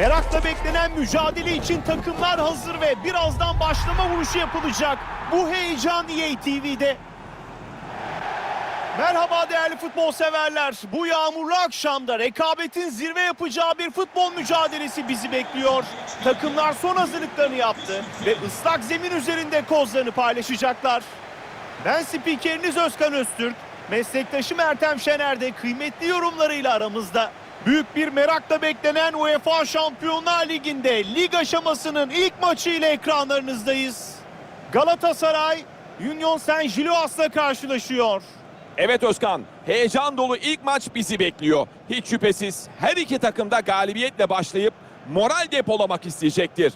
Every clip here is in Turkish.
Merakla beklenen mücadele için takımlar hazır ve birazdan başlama vuruşu yapılacak. Bu heyecan EA TV'de. Merhaba değerli futbol severler. Bu yağmurlu akşamda rekabetin zirve yapacağı bir futbol mücadelesi bizi bekliyor. Takımlar son hazırlıklarını yaptı ve ıslak zemin üzerinde kozlarını paylaşacaklar. Ben spikeriniz Özkan Öztürk. Meslektaşım Ertem Şener de kıymetli yorumlarıyla aramızda. Büyük bir merakla beklenen UEFA Şampiyonlar Ligi'nde lig aşamasının ilk maçı ile ekranlarınızdayız. Galatasaray, Union Saint-Gilloas'la karşılaşıyor. Evet Özkan, heyecan dolu ilk maç bizi bekliyor. Hiç şüphesiz her iki takım da galibiyetle başlayıp moral depolamak isteyecektir.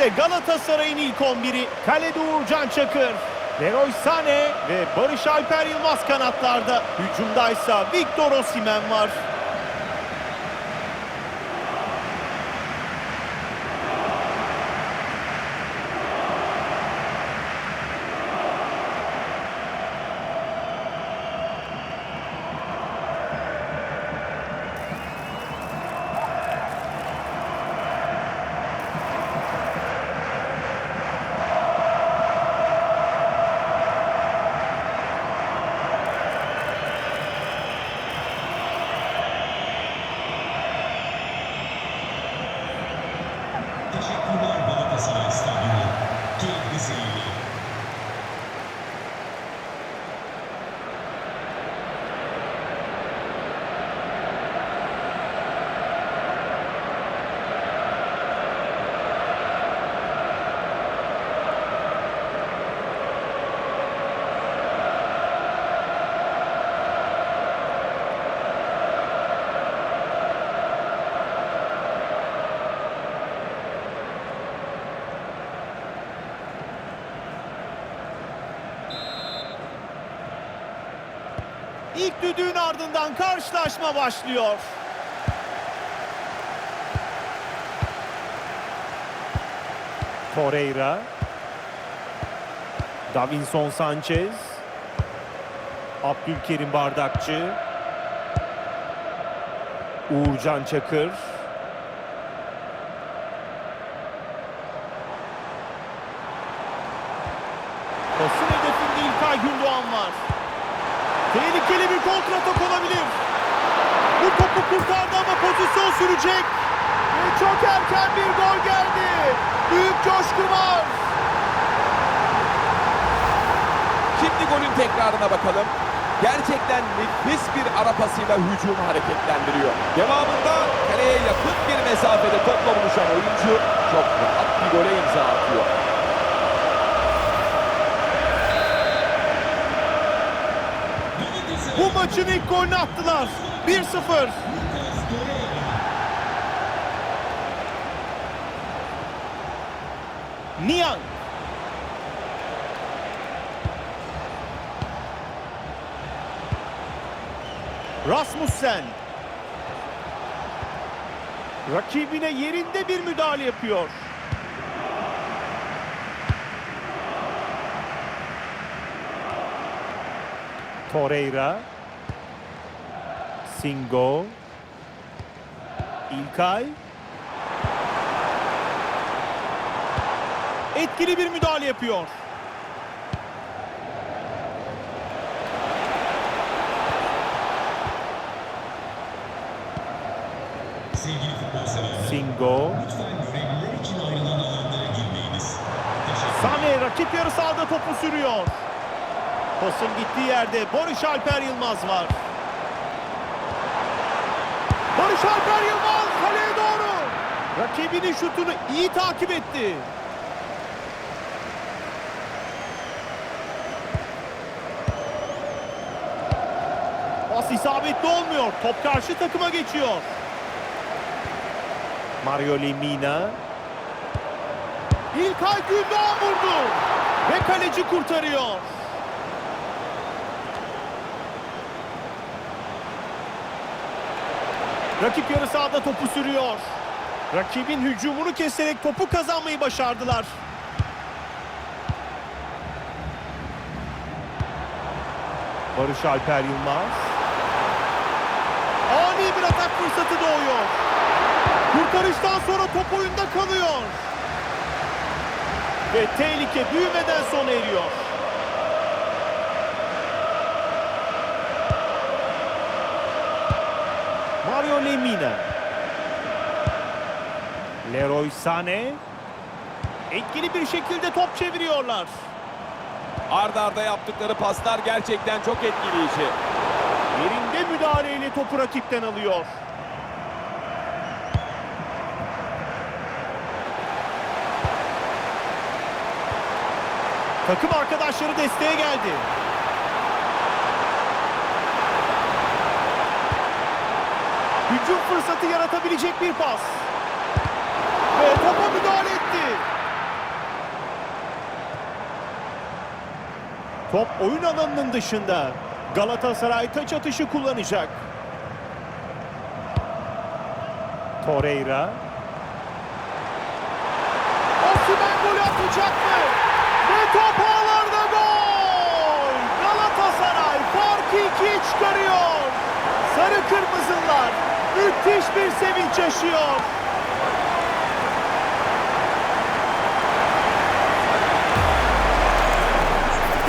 İşte Galatasaray'ın ilk 11'i. Kalede Uğurcan Çakır. Leroy Sané ve Barış Alper Yılmaz kanatlarda. Hücumdaysa Victor Osimhen var. İlk düdüğün ardından karşılaşma başlıyor. Torreira. Davinson Sanchez. Abdülkerim Bardakçı. Uğurcan Çakır. Pasın hedefinde İlkay Gündoğan var. Bir kontratak olabilir. Bu topu kurtardı ama pozisyon sürecek. Ve çok erken bir gol geldi. Büyük coşku var. Şimdi golün tekrarına bakalım. Gerçekten nefis bir arapasıyla hücumu hareketlendiriyor. Devamında kaleye yakın bir mesafede topla buluşan oyuncu çok rahat bir gole imza atıyor. Maçın ilk golünü attılar. 1-0. Niang. Rasmussen. Rakibine yerinde bir müdahale yapıyor. Torreira. Singo. İlkay. Etkili bir müdahale yapıyor. Singo. Sane rakip yarı sahada topu sürüyor. Pasın gittiği yerde Barış Alper Yılmaz var. Barış Alper Yılmaz kaleye doğru. Rakibinin şutunu iyi takip etti. Pas isabetli olmuyor. Top karşı takıma geçiyor. Mario Lemina. İlkay Gündoğan vurdu. Ve kaleci kurtarıyor. Rakip yarı sahada topu sürüyor. Rakibin hücumunu keserek topu kazanmayı başardılar. Barış Alper Yılmaz. Ani bir atak fırsatı doğuyor. Kurtarıştan sonra top oyunda kalıyor. Ve tehlike büyümeden sona eriyor. Mario Lemina. Leroy Sané. Etkili bir şekilde top çeviriyorlar. Arda arda yaptıkları paslar gerçekten çok etkileyici. Yerinde müdahaleyle topu rakipten alıyor. Takım arkadaşları desteğe geldi. Hücum fırsatı yaratabilecek bir pas. Ve topa müdahale etti. Top oyun alanının dışında. Galatasaray taç atışı kullanacak. Torreira. Osimhen golü atacak mı? Ve top ağlarda gol! Galatasaray farkı ikiye çıkarıyor. Sarı kırmızılar bir sevinç yaşıyor.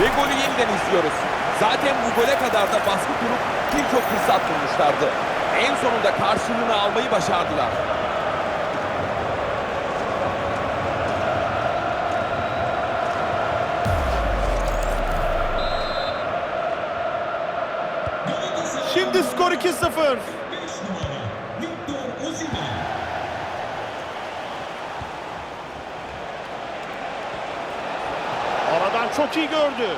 Ve golü yeniden izliyoruz. Zaten bu gole kadar da baskı kurup birçok fırsat bulmuşlardı. En sonunda karşılığını almayı başardılar. Şimdi skor 2-0. 5 numara Victor Osimhen. Aradan çok iyi gördü.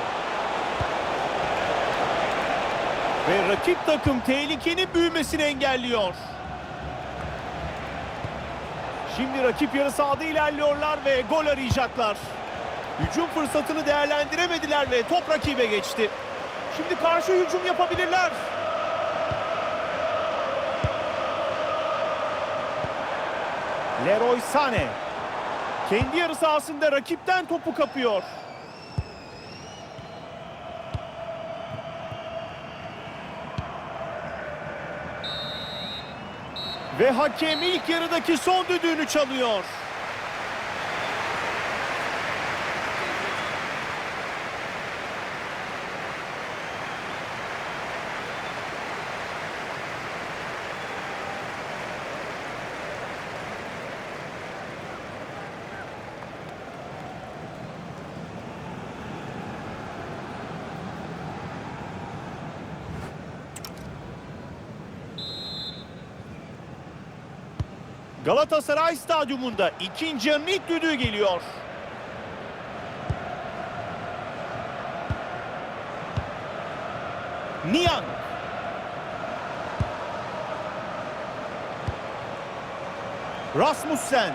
Ve rakip takım tehlikenin büyümesini engelliyor. Şimdi rakip yarı sahada ilerliyorlar ve gol arayacaklar. Hücum fırsatını değerlendiremediler ve top rakibe geçti. Şimdi karşı hücum yapabilirler. Leroy Sané kendi yarı sahasında rakipten topu kapıyor. Ve hakem ilk yarıdaki son düdüğünü çalıyor. Galatasaray Stadyumunda ikinci yarının düdüğü geliyor. Niang. Rasmussen.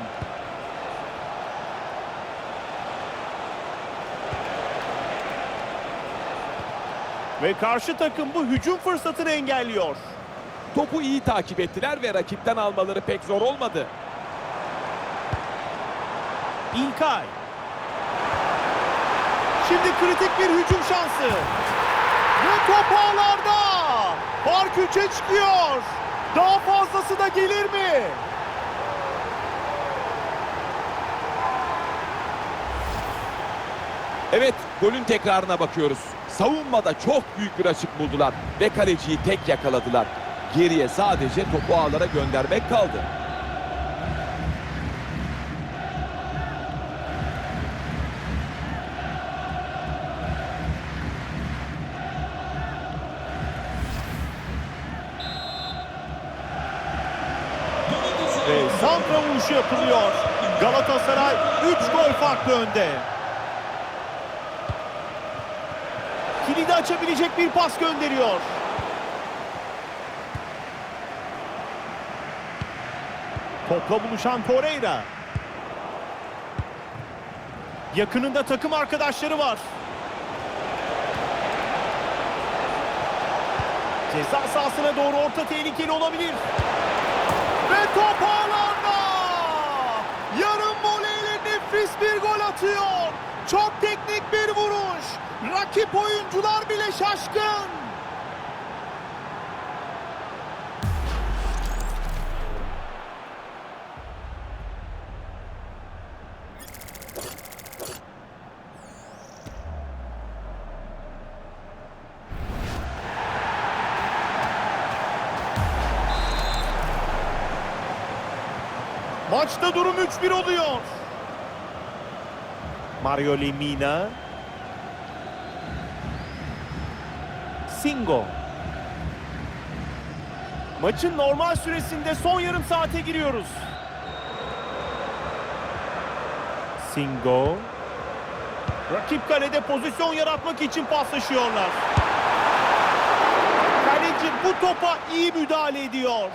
Ve karşı takım bu hücum fırsatını engelliyor. Topu iyi takip ettiler ve rakipten almaları pek zor olmadı. İlkay. Şimdi kritik bir hücum şansı. Ve top ağlarda. Fark 3'e çıkıyor. Daha fazlası da gelir mi? Evet, golün tekrarına bakıyoruz. Savunmada çok büyük bir açık buldular ve kaleciyi tek yakaladılar. Geriye sadece topu ağlara göndermek kaldı. Ve santra vuruşu yapılıyor. Galatasaray 3 gol farklı önde. Kilidi açabilecek bir pas gönderiyor. Topla buluşan Torreira. Yakınında takım arkadaşları var. Ceza sahasına doğru orta tehlikeli olabilir. Ve top ağlarda. Yarım voleyle nefis bir gol atıyor. Çok teknik bir vuruş. Rakip oyuncular bile şaşkın. Maçta durum 3-1 oluyor. Mario Lemina. Singo. Maçın normal süresinde son yarım saate giriyoruz. Singo. Rakip kalede pozisyon yaratmak için paslaşıyorlar. Kaleci bu topa iyi müdahale ediyor.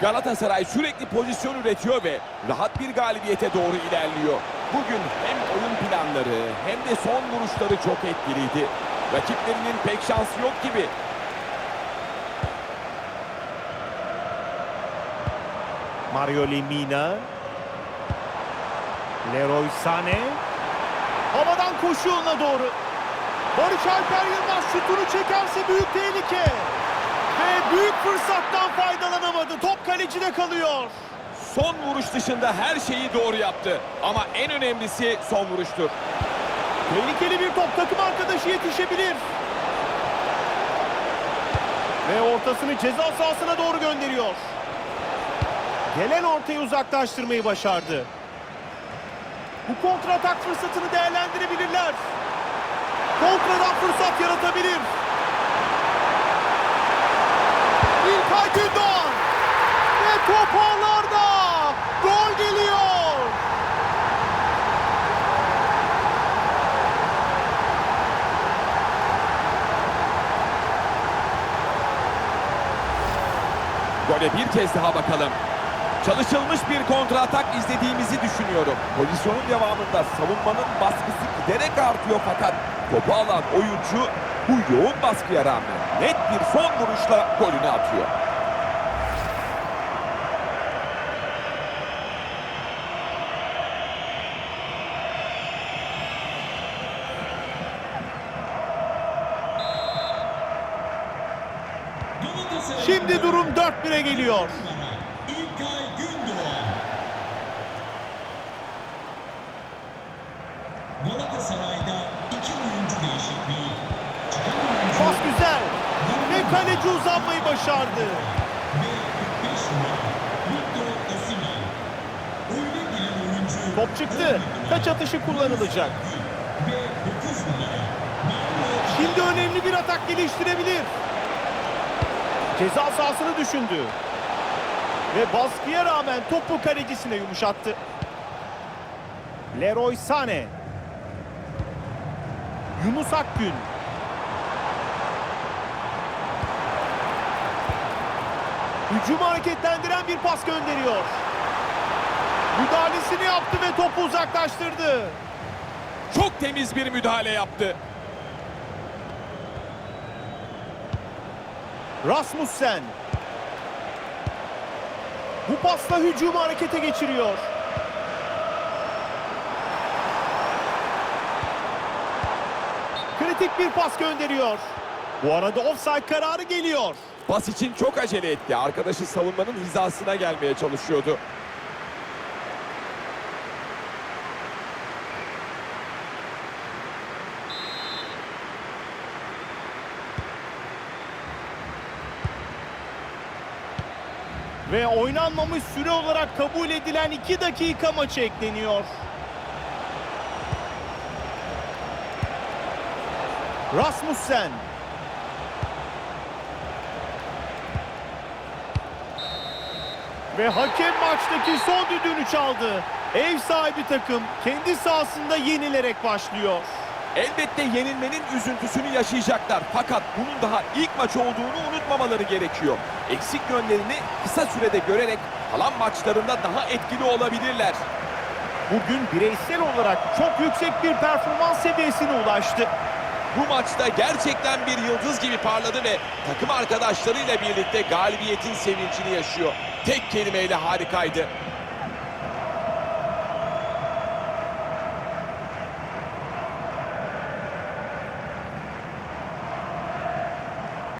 Galatasaray sürekli pozisyon üretiyor ve rahat bir galibiyete doğru ilerliyor. Bugün hem oyun planları hem de son vuruşları çok etkiliydi. Rakiplerinin pek şansı yok gibi. Mario Lemina. Leroy Sané. Havadan koşu yoluna doğru. Barış Alper Yılmaz şutunu çekerse büyük tehlike. Ve büyük fırsattan faydalanamadı. Top kalecide kalıyor. Son vuruş dışında her şeyi doğru yaptı. Ama en önemlisi son vuruştur. Tehlikeli bir top takım arkadaşı yetişebilir. Ve ortasını ceza sahasına doğru gönderiyor. Gelen ortayı uzaklaştırmayı başardı. Bu kontratak fırsatını değerlendirebilirler. Kontradan fırsat yaratabilir. İlkay Gündoğan. Ve top ağlarda. Gol geliyor. Gole bir kez daha bakalım. Çalışılmış bir kontratak izlediğimizi düşünüyorum. Pozisyonun devamında savunmanın baskısı giderek artıyor fakat topu alan oyuncu bu yoğun baskıya rağmen net bir son vuruşla golünü atıyor. Şimdi durum 4-1'e geliyor. İlkay Gündoğan. Galatasaray'da iki oyuncu değişikliği. Çıkan oyuncu Pas güzel. Ve kaleci uzanmayı başardı. ve 45 numara Victor Osimhen. Oyuna giren oyuncu Top çıktı. Kaç atışı kullanılacak. ve 9 numara Mario Şimdi önemli bir atak geliştirebilir. Ceza sahasını düşündü. Ve baskıya rağmen topu kalecisine yumuşattı. Leroy Sané. Yunus Akgün. Hücumu hareketlendiren bir pas gönderiyor. Müdahalesini yaptı ve topu uzaklaştırdı. Çok temiz bir müdahale yaptı. Rasmussen. Bu pasla hücumu harekete geçiriyor. Kritik bir pas gönderiyor. Bu arada offside kararı geliyor. Pas için çok acele etti. Arkadaşı savunmanın hizasına gelmeye çalışıyordu. Ve oynanmamış süre olarak kabul edilen 2 dakika maçı ekleniyor. Rasmussen. Ve hakem maçtaki son düdüğünü çaldı. Ev sahibi takım kendi sahasında yenilerek başlıyor. Elbette yenilmenin üzüntüsünü yaşayacaklar. Fakat bunun daha ilk maç olduğunu unutmamaları gerekiyor. Eksik yönlerini kısa sürede görerek kalan maçlarında daha etkili olabilirler. Bugün bireysel olarak çok yüksek bir performans seviyesine ulaştı. Bu maçta gerçekten bir yıldız gibi parladı ve takım arkadaşlarıyla birlikte galibiyetin sevincini yaşıyor. Tek kelimeyle harikaydı.